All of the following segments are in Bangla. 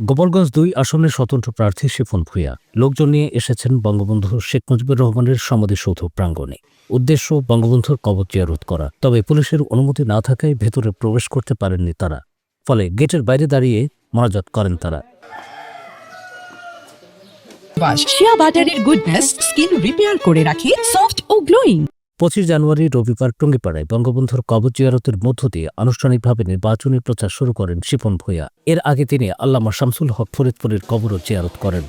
গোপালগঞ্জ দুই আসনের স্বতন্ত্র প্রার্থী শিফন ভূঁইয়া। লোকজন নিয়ে এসেছেন বঙ্গবন্ধু শেখ মুজিবুর রহমানের সমাধিসৌধ প্রাঙ্গণে। উদ্দেশ্য, বঙ্গবন্ধুর কবর জিয়ারত করা। তবে পুলিশের অনুমতি না থাকায় ভেতরে প্রবেশ করতে পারেননি তারা। ফলে গেটের বাইরে দাঁড়িয়ে মনাজাত করেন তারা। শিয়া বাটারের গুডনেস স্কিন রিপেয়ার করে রাখে গ্লোয়িং পঁচিশ জানুয়ারি রবিবার টঙ্গিপাড়ায় বঙ্গবন্ধুর কবর জিয়ারতের মধ্য দিয়ে আনুষ্ঠানিকভাবে নির্বাচনী প্রচার শুরু করেন শিপন ভূঁইয়া। এর আগে তিনি আল্লামা শামসুল হক ফরিদপুরের কবরও জিয়ারত করেন।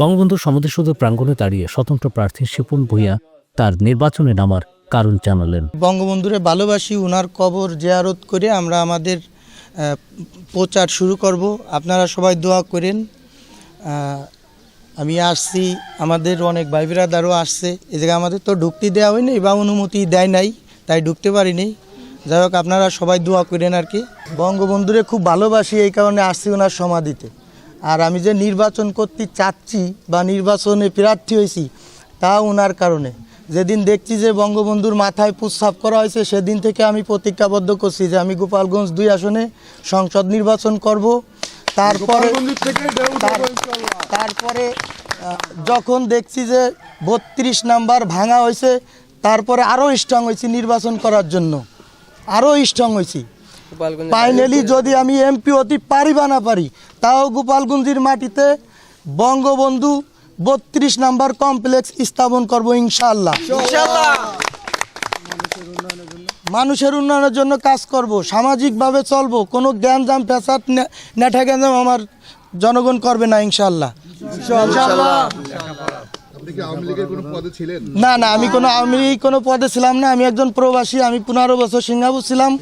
বঙ্গবন্ধু সমাধিসৌধ প্রাঙ্গণে দাঁড়িয়ে স্বতন্ত্র প্রার্থী শিপন ভূঁইয়া তার নির্বাচনে নামার কারণ জানালেন। বঙ্গবন্ধুরে ভালোবাসি ওনার কবর জিয়ারত করে আমরা আমাদের প্রচার শুরু করব। আপনারা সবাই দোয়া করেন আমি আসছি, আমাদের অনেক ভাই বিরাদারও আসছে। এ জায়গায় আমাদের তো ঢুকতে দেওয়া হয়নি বা অনুমতি দেয় নাই, তাই ঢুকতে পারিনি। যাই হোক, আপনারা সবাই দোয়া করেন আর কি। বঙ্গবন্ধুরে খুব ভালোবাসি, এই কারণে আসছি ওনার সমাধিতে। আর আমি যে নির্বাচন করতে চাচ্ছি বা নির্বাচনে প্রার্থী হয়েছি, তা ওনার কারণে। যেদিন দেখছি যে বঙ্গবন্ধুর মাথায় প্রস্রাব করা হয়েছে, সেদিন থেকে আমি প্রতিজ্ঞাবদ্ধ করছি যে আমি গোপালগঞ্জ দুই আসনে সংসদ নির্বাচন করব। তারপরে তারপরে যখন দেখছি যে বত্রিশ নাম্বার ভাঙা হয়েছে তারপরে আরও স্ট্রং হয়েছি নির্বাচন করার জন্য। আরও স্ট্রং হয়েছি। ফাইনালি যদি আমি এমপি হতে পারি বা না পারি তাও গোপালগঞ্জের মাটিতে বঙ্গবন্ধু বত্রিশ নাম্বার কমপ্লেক্স স্থাপন করব ইনশাল্লাহ মানুষের উন্নয়নের জন্য কাজ করব সামাজিকভাবে চলবো কোনো জ্ঞানজাম ফ্যাসাদ নেঠা জ্ঞানজাম আমার জনগণ করবে না ইনশাল্লাহ আপনি কি আওয়ামী লীগের কোনো পদে ছিলেন? না না আমি কোনো আমি কোনো পদে ছিলাম না আমি একজন প্রবাসী আমি পনেরো বছর সিঙ্গাপুর ছিলাম।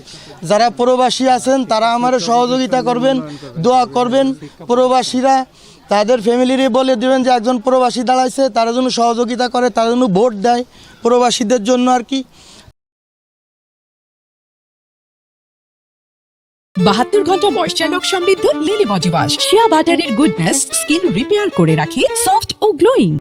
যারা প্রবাসী আছেন তারা আমার সহযোগিতা করবেন দোয়া করবেন। প্রবাসীরা তাদের ফ্যামিলিরে বলে দেবেন যে একজন প্রবাসী দাঁড়াইছে তারা যেন সহযোগিতা করে তারা যেন ভোট দেয় প্রবাসীদের জন্য আর কি। বাহাত্তর ঘণ্টা ময়শ্চার লোক সমৃদ্ধ লিলি বডি ওয়াশ শিয়া বাটারের গুডনেস স্কিন রিপেয়ার করে রাখে সফট ও গ্লোয়িং